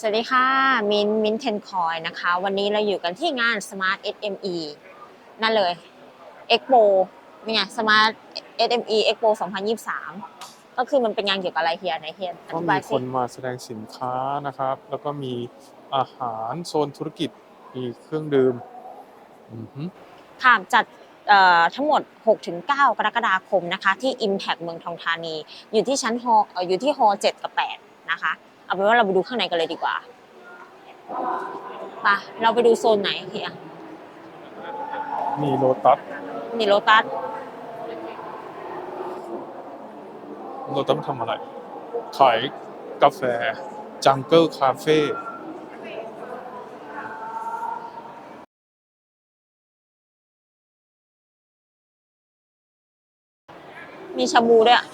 สวัสดีค่ะ มินมินเทนคอยนะคะ วันนี้เราอยู่กันที่งาน Smart SME นั่นเลย Expo นี่ไง Smart SME Expo 2023 ก็คือมันเป็นงานเกี่ยวกับอะไรเฮียไหนเฮียอก็ธิมีบายคสินมาแสดงสินค้านะครับ แล้วก็มีอาหารโซนธุรกิจ มีเครื่องดื่มอือหือค่ะจัดเอ่อทั้งหมด 6-9 กรกฎาคมนะคะ ที่ Impact เมืองทองธานี อยู่ที่ชั้นฮอเอ่ออยู่ที่ฮอ7กับ 8 นะคะ เอาเป็นว่าเราไปดูข้างในกันเลยดีกว่าไปะเราไปดูโซนไหนเฮียมีโลตัสนี่โลตัสโลตัสทำอะไร ขายกาแฟ จังเกิลคาเฟ่มีชาบูด้วยอะ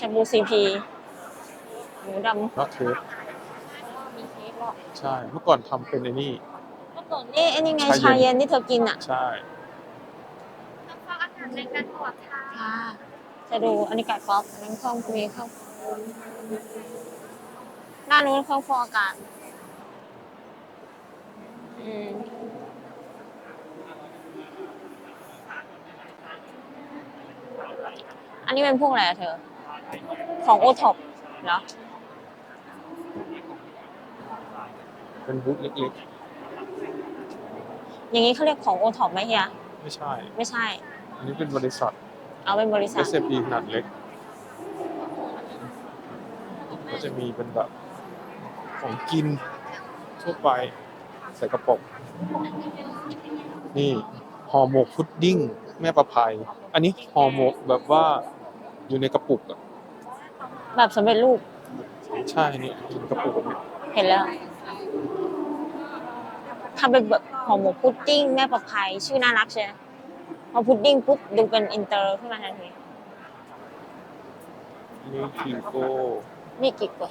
ชาบูซีพี หมูดำแล้วเทปมีเค้กด้วยใช่ เมื่อก่อนทำเป็นไอ้นี่เมื่อก่อนนี่ไอ้นี่ไงชาชาเย็เย็นนที่เธอกินอะ ใช่น้ำฟักอาหารในการตรวจค่ะค่ะจะดูอันนี้ไก่ป๊อปอันนั้นเครื่องมีเครื่องด้านนู้นเครื่องฟอกอากาศอืมอันนี้เป็นพวกอะไรอะเธอ ของโอท็อปเหรอ เป็นบูธเล็กอย่างนี้เขาเรียกของโอท็อปไหมเฮีย ๆ ไม่ใช่ ไม่ใช่ อันนี้เป็นบริษัท เอาเป็นบริษัท SME ขนาดเล็ก ก็จะมีเป็นแบบของกินทั่วไปใส่กระป๋องนี่ห่อหมกพุดดิ้ง แม่ประภัย อันนี้ห่อหมกแบบว่าอยู่ในกระปุกอะแบบสำเร็จรูป ใช่นี่อยู่ในกระปุกแบบนี้เห็นแล้ว ทำเป็นแบบห่อหมกพุดดิ้งแม่ประภัยชื่อน่ารักใช่ไหมพอพุดดิ้งปุ๊บดูเป็นอินเตอร์ขึ้นมาทันทีนี่คิโก้นี่กี่กว่า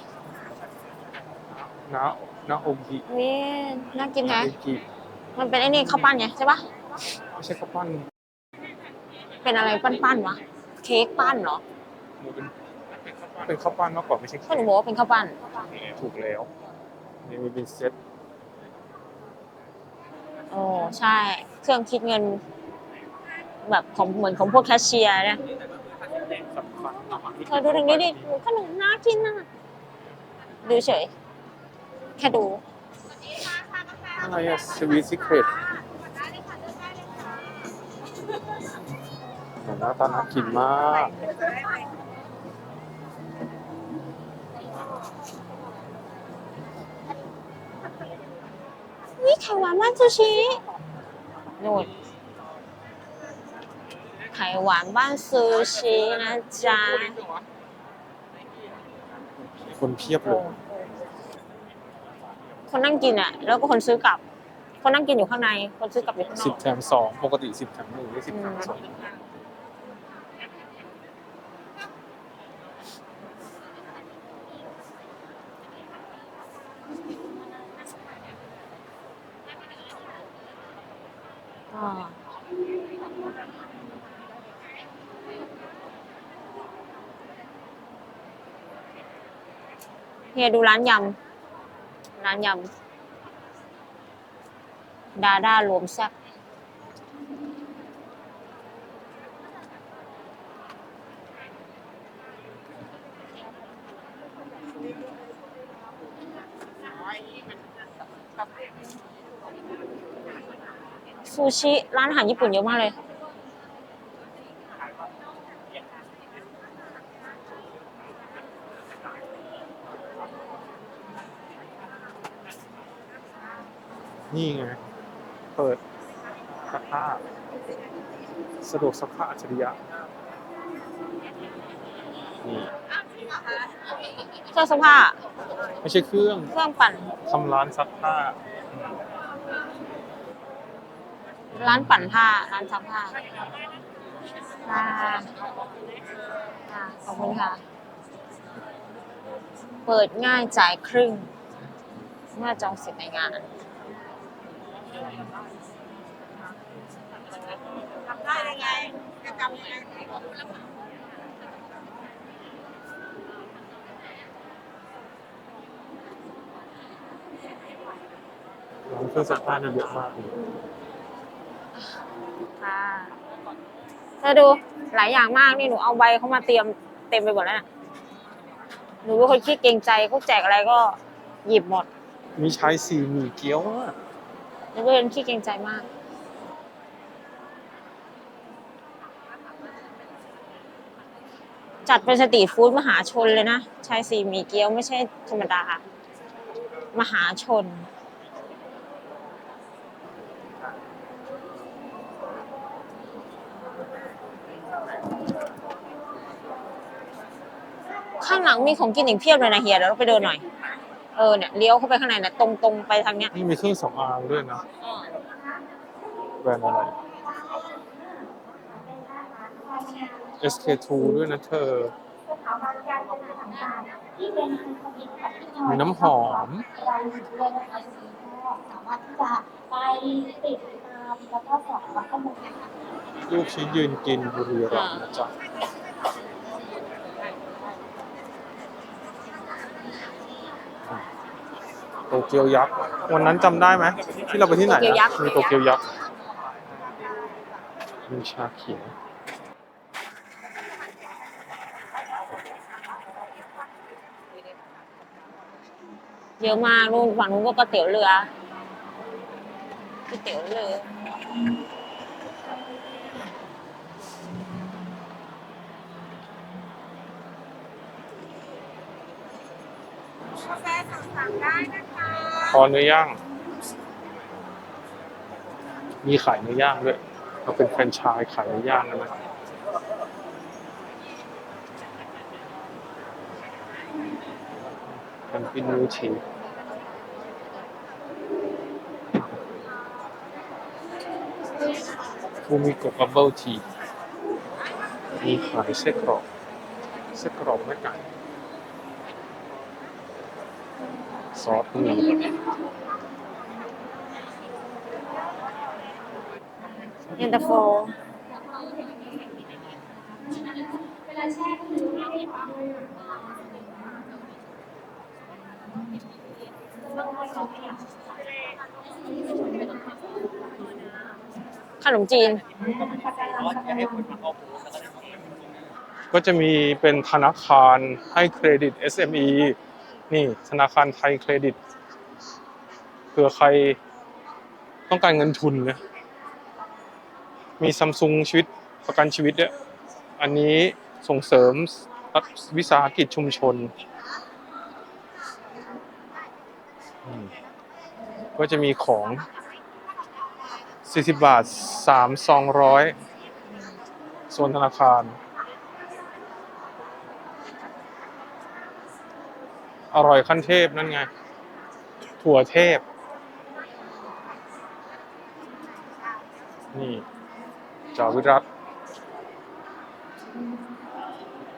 น้าน้าโอกินี่น่ากินนานะโอกิมันเป็นไอ้นี่ข้าวปั้นไงใช่ปะไม่ใช่ข้าวปั้นเป็นอะไรปั้นๆวะเค้กปั้นเหรอหมูเป็นเป็นข้าวปั้นมากกว่าไม่ใช่ก็หนูบอกว่าเป็นข้าวปั้น ถูกแล้วนี่มีเป็นเซ็ตโอ้ ใช่ เครื่องคิดเงิน แบบของเหมือนของพวกแคชเชียร์เนี่ยสำคัญเธอดูตรงนี้ดิโอ้ขนมน่ากินน่ะดูเฉย แค่ดูอะไรอะสวีทซิเครตได้เลยค่ะเลือกได้เลยค่ะหน้าตาน่ากินมากนี่ไข่หวานบ้านซูชิ นู่นไข่หวานบ้านซูชินะจ๊ะ คนเพียบเลยคนนั่งกินอะ แล้วก็คนซื้อกลับ คนนั่งกินอยู่ข้างใน คนซื้อกลับอยู่ข้างนสิอบกแถมสองปกติสิบแถมหนึ่งหรือสิบแถมสอง เฮียดูร้านยำ ร้านยำ ดาด้ารวมแซ่บซูชิ ร้านอาหารญี่ปุ่นเยอะมากเลย นี่ไง เปิดซักผ้าสะดวกซักผ้าอัจฉริยะนี่เครื่องซักผ้าไม่ใช่เครื่องเครื่องปั่น ทำร้านซักผ้าร้านปั่นผ้า ร้านซักผ้าค่ะค่ะขอบคุณค่ะ เปิดง่ายจ่ายครึ่งเมื่อจองสิทธิ์ในงาน ทำได้ยังไงจะจำยังไงร้านเครื่องซักผ้านี่เยอะมากเลยค่ะเธอดูหลายอย่างมากนี่หนูเอาใบเขามาเตรียมเต็มไปหมดแล้วน่ะหนูเป็นคนขี้เกรงใจเขาแจกอะไรก็หยิบหมด มีชายสี่หมี่เกี๊ยวอะ หนูเป็นคนขี้เกรงใจมาก จัดเป็นสตรีทฟู้ดมหาชนเลยนะชายสี่หมีเกี๊ยวไม่ใช่ธรรมดา มหาชน ข้างหลังมีของกินอีกเพียบเลยนะเฮียเดี๋ยวเราไปเดินหน่อย เออเนี่ยเลี้ยวเข้าไปข้างในนะตรงตรงๆไปทางเนี้ยนี่มีเครื่องสำอางด้วยนะแบรนด์อะไร SK2 ด้วยนะเธอ มีน้ำหอมสามารถที่จะไปติดตามแล้วก็สอบข้อมูลลูกชิ้นยืนกินบุรีรัมย์นะจ๊ะ โตเกียวยักษ์วันนั้นจำได้ไหมที่เราไปที่ไหนโตเกียวยันะกษ์ มีโตเกียวยักษ์มีชาเขียวเยอะมากนู่นฝั่งนู้นก็ก๋วยเตี๋ยวเรือก๋วยเตี๋ยวเรือ กาแฟสั่งได้นะคะคอเนื้อย่าง มีขายเนื้อย่างด้วยเราเป็นแฟรนไชส์ขายเนื้อย่างกันนะเป็นปินมูชีฟูมิโกะบับเบิลทีมีขายไส้นกรอกไส้นกรอกแม่ไก่ ซอสมีเย็นตาโฟขนมจีน ก็จะมีเป็นธนาคารให้เครดิต SME นี่ธนาคารไทยเครดิตเผื่อใครต้องการเงินทุนนะมีซัมซุงชีวิตประกันชีวิตด้วยอันนี้ส่งเสริมรัฐวิสาหกิจชุมชน ก็จะมีของ 40 บาท 3 200โซนธนาคาร อร่อยขั้นเทพนั่นไง ถั่วเทพ นี่จาวิรัต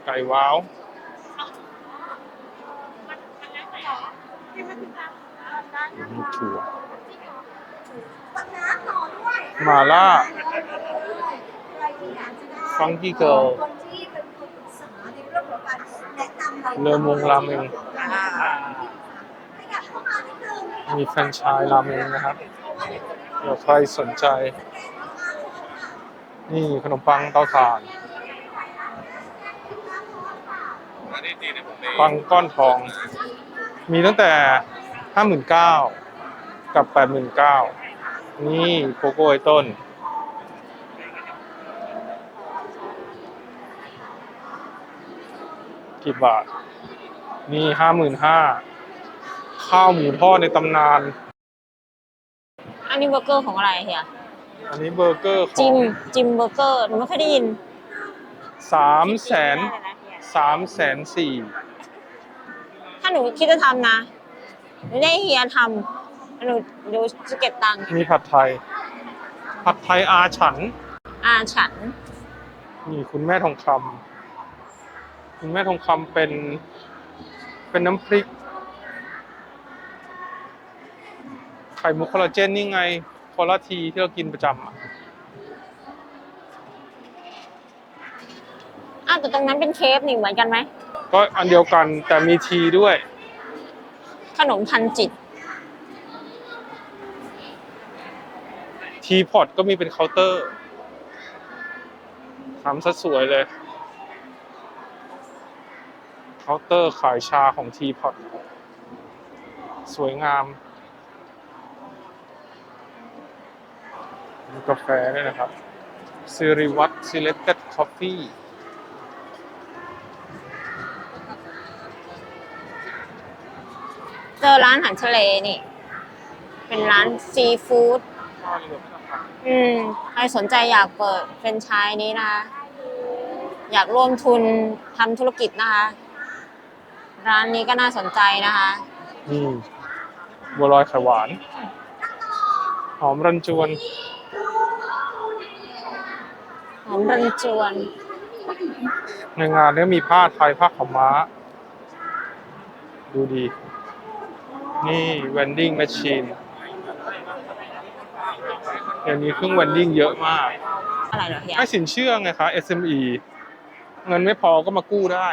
ไก่ว้าวนี่ถั่วมาล่า ฟังกี้เกิลคนที่เป็นคนปรึกษาในเรื่องของการแนะนำเราเรือมงราเมง ขยับเข้ามานิดนึง มีแฟรนไชส์ราเมงนะครับเดี๋ยวใครสนใจ นี่ขนมปังเตาถ่านปังก้อนทอง มีตั้งแต่ห้าหมื่นเก้ากับแปดหมื่นเก้านี่โกโก้ไอต้น กี่บาท นี่ห้าหมื่นห้า ข้าวหมูทอดในตำนาน อันนี้เบอร์เกอร์ของอะไรเฮียอันนี้เบอร์เกอร์ขจิองมจิมเบอร์เกอร์หนูไม่เคยได้ยินสามแสนสามแสนสี่ถ้าหนูคิดจะทำนะหนูได้เฮียทำหนูหนูจะเก็บตังค์มีผัดไทย ผัดไทยอาฉันอาฉันนี่คุณแม่ทองคำคุณแม่ทองคำเป็น เป็นน้ำพริก ข่มุกคอลลาเจนนี่ไงคอลลาทีที่เรากินประจำอะอ้าวแต่ตรงนั้นเป็นเคฟนี่เหมือนกันไหม ก็อันเดียวกันแต่มีทีด้วย ขนมพันจิต ทีพอตก็มีเป็นเคาน์เตอร์ทำซะสวยเลย เคาน์เตอร์ขายชาของทีพอตสวยงาม กาแฟด้วยนะครับซิริวัต Selected Coffee เจอร้านอาหารทะเลนี่ เป็นร้านซีฟู้ดอืมใครสนใจอยากเปิดเฟรนไชส์นี้นะคะอยากร่วมทุนทำธุรกิจนะคะ ร้านนี้ก็น่าสนใจนะคะอืมบัวลอยไข่หวาน หอมรันจวน หอมรันจวน ในงานเนี้มีผ้าไทยผ้าขาวม้า ดูดี นี่ vending machine เดี๋ยวนี้เครื่อง vending เยอะมาก อะไรเหรอเฮียให้สินเชื่อไงคะ SME เงินไม่พอก็มากู้ได้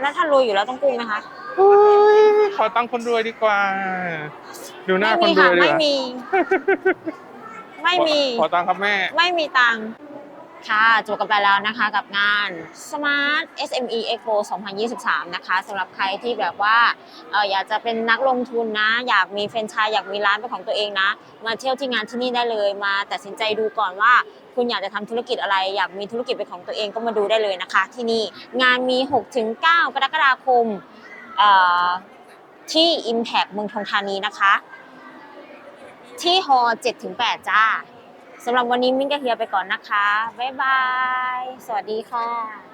แล้วถ้ารวยอยู่แล้วต้องกู้ไหมคะอุ๊ยขอตั้งค์คนรวยดีกว่า ดูหน้าคนไม่มีรค่ะวยดีกไม่ว่า มี ไม่มี ขอตังค์ครับแม่ ไม่มีตังค์ค่ะจบกันไปแล้วนะคะกับงาน Smart SME Expo 2023 นะคะสำหรับใครที่แบบว่าเอออยากจะเป็นนักลงทุนนะ อยากมีแฟรนไชส์อยากมีร้านเป็นของตัวเองนะ มาเที่ยวที่งานที่นี่ได้เลยมาตัดสินใจดูก่อนว่า คุณอยากจะทำธุรกิจอะไร อยากมีธุรกิจเป็นของตัวเองก็มาดูได้เลยนะคะ ที่นี่งานมี 6-9 กรกฎาคมเอ่อที่ Impact เมืองทองธานีนะคะ ที่ฮอ7-8จ้าสำหรับวันนี้มิ้นกับเฮียไปก่อนนะคะ บ๊ายบาย สวัสดีค่ะ